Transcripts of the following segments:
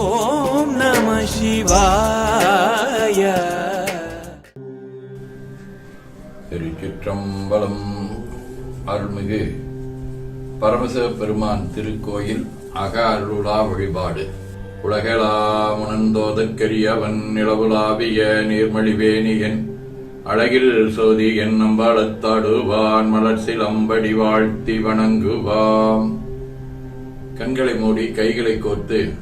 ஓம் நம சிவாய. திருச்சிற்றம்பலம் அருள்மிகு பரமசிவ பெருமான் திருக்கோயில் அக அருளா வழிபாடு. உலகெலாம் உணர்ந்தோதற்கரியவன் நிலவுலாவிய நீர்மழிவேணியன் அழகில் சோதி என் நம்பாளத்தாடுவான் மலர் சிலம்படி வாழ்த்தி வணங்குவாம். கண்களை மூடி கைகளை கோர்த்து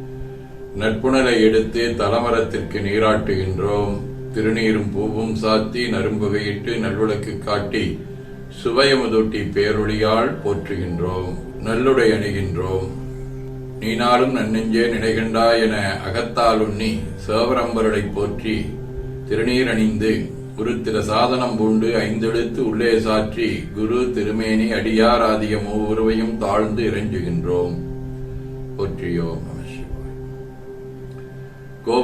நட்புணலை எடுத்து தலமரத்திற்கு நீராட்டுகின்றோம். திருநீரும் பூவும் சாத்தி நரும்புகையிட்டு நல்விளக்கு காட்டி சுவையமுதூட்டி பேரொழியால் போற்றுகின்றோம். நல்லுடை அணிகின்றோம். நீனாலும் நன்னெஞ்சே நினைகண்டாய் என அகத்தால் உண்ணி சேவரம்பரடை போற்றி திருநீர் அணிந்து குரு சாதனம் பூண்டு ஐந்தெழுத்து உள்ளே சாற்றி குரு திருமேனி அடியார் ஆதிய மூவுருவையும் தாழ்ந்து இறைஞ்சுகின்றோம். போற்றியோம்.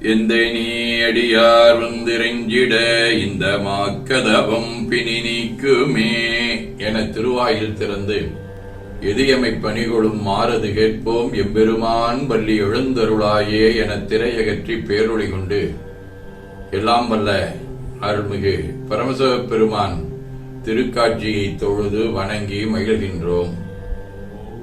எந்தை நீ அடியார் வந்திரைஞ்சிட இந்த மாக்கதவம் பிணி நீக்குமே என திருவாயில் திறந்து எதியமை பணிகொளும் மாறது கேட்போம் எம்பெருமான் பள்ளி எழுந்தருளாயே என திரையகற்றி பேரொளி கொண்டு எல்லாம் வல்ல அருள்மிகு பரமசிவ பெருமான் திருக்காட்சியை தொழுது வணங்கி மகிழ்கின்றோம்.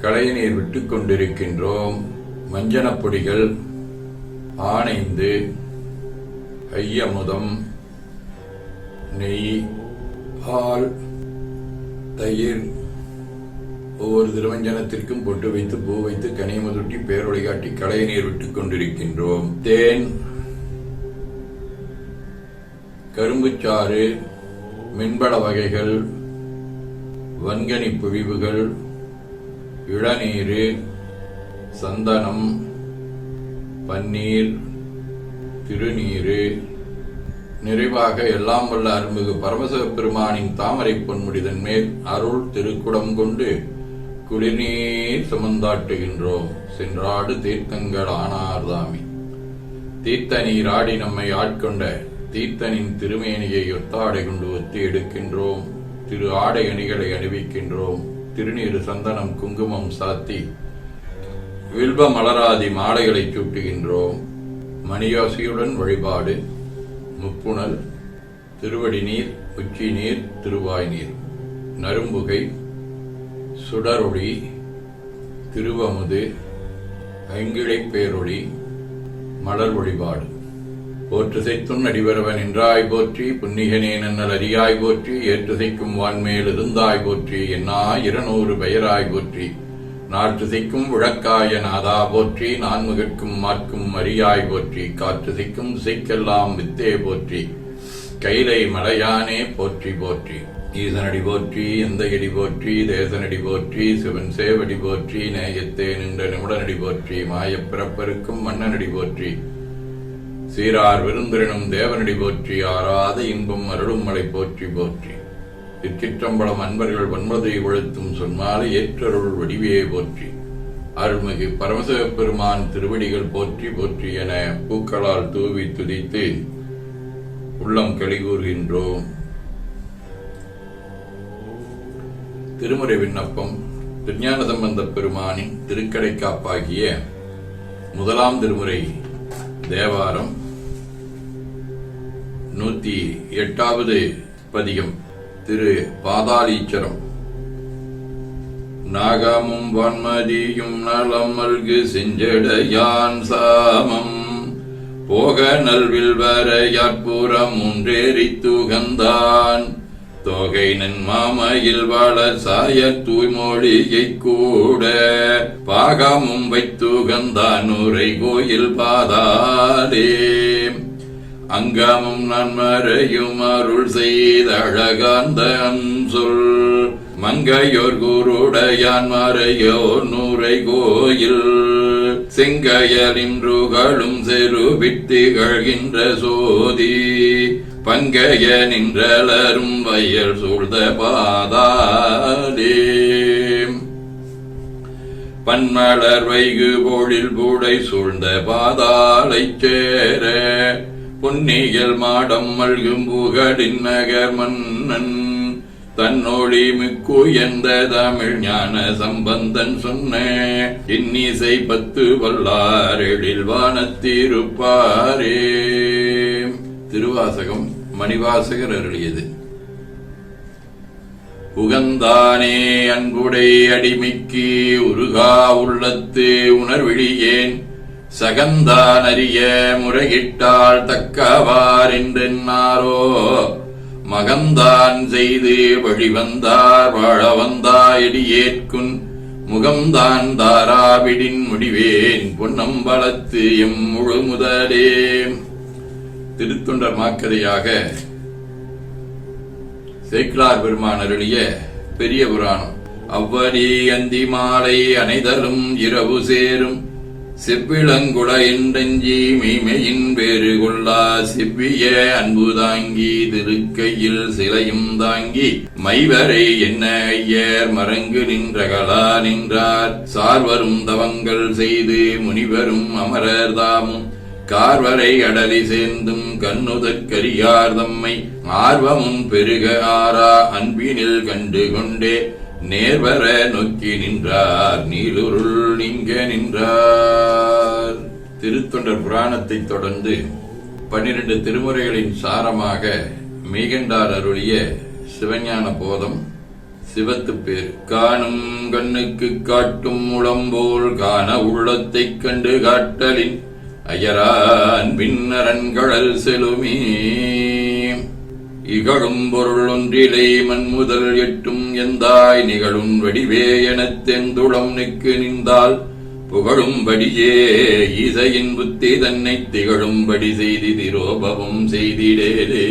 களைய நீர் விட்டு கொண்டிருக்கின்றோம். மஞ்சனப் பொடிகள் ஆனைந்து ஐயமுதம் நெய் பால் தயிர் ஒவ்வொரு திருவஞ்சனத்திற்கும் பொட்டு வைத்து பூ வைத்து கனியமுதொட்டி பேரொழி காட்டி களைய நீர் விட்டுக் கொண்டிருக்கின்றோம். தேன் கரும்புச்சாறு மின்பட வகைகள் வன்கனி புவிவுகள் இளநீர் சந்தனம் பன்னீர் திருநீரு. நிறைவாக எல்லாம் வல்ல அருள்மிகு பரமசிவ பெருமானின் தாமரை பொன்முடிதன் மேல் அருள் திருக்குடம் கொண்டு குளிர்நீர் சுமந்தாட்டுகின்றோம். சென்றாடு தீர்த்தங்கள் ஆனார்தாமி. தீர்த்த நீராடி நம்மை ஆட்கொண்ட தீர்த்தனின் திருமேனியை ஒத்தாடை கொண்டு ஒத்தி எடுக்கின்றோம். திரு ஆடை அணிகளை அணிவிக்கின்றோம். திருநீறு சந்தனம் குங்குமம் சாத்தி வில்வ மலராதி மாலைகளை சூட்டுகின்றோம். மணியோசையுடன் வழிபாடு. முப்புணல் திருவடி நீர் உச்சி நீர் திருவாய் நீர். நரும்புகை சுடரொளி திருவமுது ஐங்கிழைப் பேரொளி மலர் வழிபாடு. போற்றுசைத்தும் அடிவரவன் என்றாய் போற்றி புன்னிகனே நன்னல் அறியாய் போற்றி ஏற்றுசைக்கும் வான்மேல் இருந்தாய் போற்றி என்னா இருநூறு பெயராய் போற்றி. நாற்றுசைக்கும் விளக்காய நாதா போற்றி நான்முகற்கும் மாற்கும் அரியாய் போற்றி காற்றுசைக்கும் திசைக்கெல்லாம் வித்தே போற்றி. கைலை மலையானே போற்றி போற்றி. ஈசனடி போற்றி எந்தையடி போற்றி தேசனடி போற்றி சிவன் சேவடி போற்றி நேயத்தே நின்ற நிமிடனடி போற்றி மாயப் பிறப்பருக்கும் மன்னனடி போற்றி. சீரார் விருந்தினும் தேவனடி போற்றி ஆறாத இன்பம் அருளும் மலை போற்றி போற்றி. திருச்சிற்றம்பலம் அன்பர்கள் வன்மதை ஒழுத்தும் சொன்னாலே ஏற்றருள் வடிவே போற்றி. அருள்மிகு பரமசிவ பெருமான் திருவடிகள் போற்றி போற்றி என பூக்களால் தூவி துதித்து உள்ளம் கழிகூறுகின்றோம் திருமுறை விண்ணப்பம். விஞ்ஞான சம்பந்த பெருமானின் திருக்கடைக்காப்பாகிய முதலாம் திருமுறை தேவாரம். நூத்தி எட்டாவது பதிகம். திரு. பாதாளீச்சரம். நாகமும் வன்மதியும் நலம் மல்கு செஞ்சடையான் சாமம். போக நல்வில் வரையாற்புறம் ஒன்றேறி துகந்தான். தொகை நன்மாமையில் வாழ சாய தூய்மொழியை கூட. பாகமும் வைத்துகந்தான் உரை கோயில் பாதாலே அங்காமம் நான் மறையும் அருள் செய்த அழகாந்த அன்சொல். மங்கையோர் குருடையான் மறையோர் நூரை கோயில். செங்கையலின்றுகளும் செருவித்திகழ்கின்ற சோதி. பங்கைய நின்றலரும் வயல் சூழ்ந்த பாதாலே பன்மலர் வைகு போழில் பூடை சூழ்ந்த பாதாளைச் சேர. பொன்னியல் மாடம் மல்கும் புகழின் நகர் மன்னன். தன்னோழி மிக்கு எந்த தமிழ் ஞான சம்பந்தன் சொன்ன. இன்னிசை பத்து வல்லார் எழில் வானத்திருப்பாரே. திருவாசகம் மணிவாசகர் அருளியது. உகந்தானே அன்புடை அடிமைக்கு உருகா உள்ளத்து உணர்விழியேன் சகந்தான் அறிய முறையிட்டால் தக்கவார் என்றென்னாரோ? மகந்தான் செய்து வழிவந்தார் வாழ வந்தாயடியேற்குன் முகம்தான் தாராவிடின் முடிவேன் பொன்னம்பலத்து எம் முழு முதலே திருத்தொண்டர் மாக்கதையாக சேக்கிலார் பெருமான் அருளிய பெரிய புராணம். அவ்வடி அந்தி மாலை அனைதலும் இரவு சேரும். செவ்விளங்குள என்றெஞ்சி மெய்மையின் வேறு கொள்ளா செவ்விய அன்பு தாங்கி திருக்கையில் சிலையும் தாங்கி மைவரை என்ன ஐயர் மறங்கு நின்றகளா நின்றார். சார்வரும் தவங்கள் செய்து முனிவரும் அமரர் தாமும் கார்வரை அடலி சேர்ந்தும் கண்ணுதற்கரியார் தம்மை. ஆர்வமும் பெருக ஆறா அன்பினில் கண்டு கொண்டே நேர்வர நோக்கி நின்றார் நீலுருள் நீங்க நின்றார். திருத்தொண்டர் புராணத்தைத் தொடர்ந்து பன்னிரண்டு திருமுறைகளின் சாரமாக மெய்கண்டார் அருளிய சிவஞான போதம் சிவத்து பேர் காணும் கண்ணுக்கு காட்டும் முழம்போல் காண உள்ளத்தைக் கண்டு காட்டலின் அயரான் பின்னரண்கழல் செலுமே. இகழும் பொருள் ஒன்றிலே மண்முதல் எட்டும் எந்தாய் நிகழும் வடிவே எனத் தெந்துளம் நிற்கு நின்றால் புகழும்படியே இசையின் புத்தி தன்னை திகழும்படி செய்தி திரோபவம் செய்திடேலே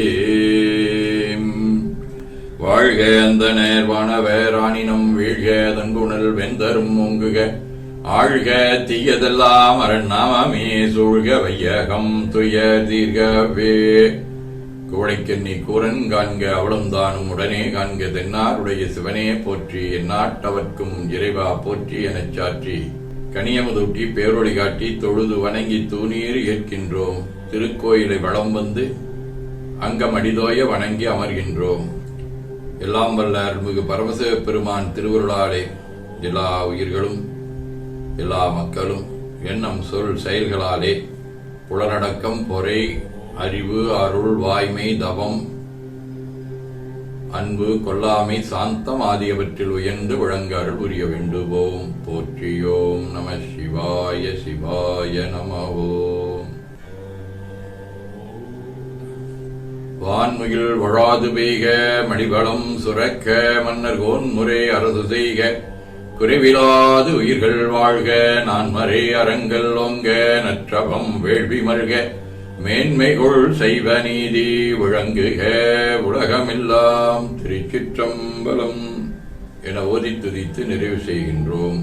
வாழ்க அந்த நேர்வானவராணினம் வீழ்க தங்குணல் வெந்தரும் ஓங்குக. ஆழ்க தீயதெல்லாம் அரண் அரண்நாமமே சூழ்க வையகம் துய தீர்கவே. குவளைக்கண்ணி கூரன் காண்க அவளும் தானும் உடனே காண்க தென்னாருடைய சிவனே போற்றி எந்நாட்டவர்க்கும் இறைவா போற்றி எனச் சாற்றி. கனியமுதூட்டி பேரொழி காட்டி தொழுது வணங்கி தூணீர் ஏற்கின்றோம். திருக்கோயிலை வளம் வந்து அங்கமடிதோய வணங்கி அமர்கின்றோம். எல்லாம் வல்ல அருள்மிகு பரமசிவ பெருமான் திருவருளாலே எல்லா உயிர்களும் எல்லா மக்களும் எண்ணம் சொல் செயல்களாலே புலனடக்கம் பொறை அறிவு அருள் வாய்மை தவம் அன்பு கொல்லாமை சாந்தம் ஆகியவற்றில் உயர்ந்து விளங்க அருள் புரிய வேண்டுவோம். போற்றியோம் நம சிவாய சிவாய நமவோம் வான்முகில் வழாது பெய்க மணிவளம் சுரக்க மன்னர் கோன்முறை அரசு செய்க. குறைவிலாது உயிர்கள் வாழ்க நான் மறை அறங்கள் ஓங்க நற்றபம் வேள்வி மல்க மேன்மைகொள் செய்வ நீதி விளங்குக உலகமெல்லாம் திருச்சிற்றம்பலம் என ஓதி துதித்து நிறைவு செய்கின்றோம்.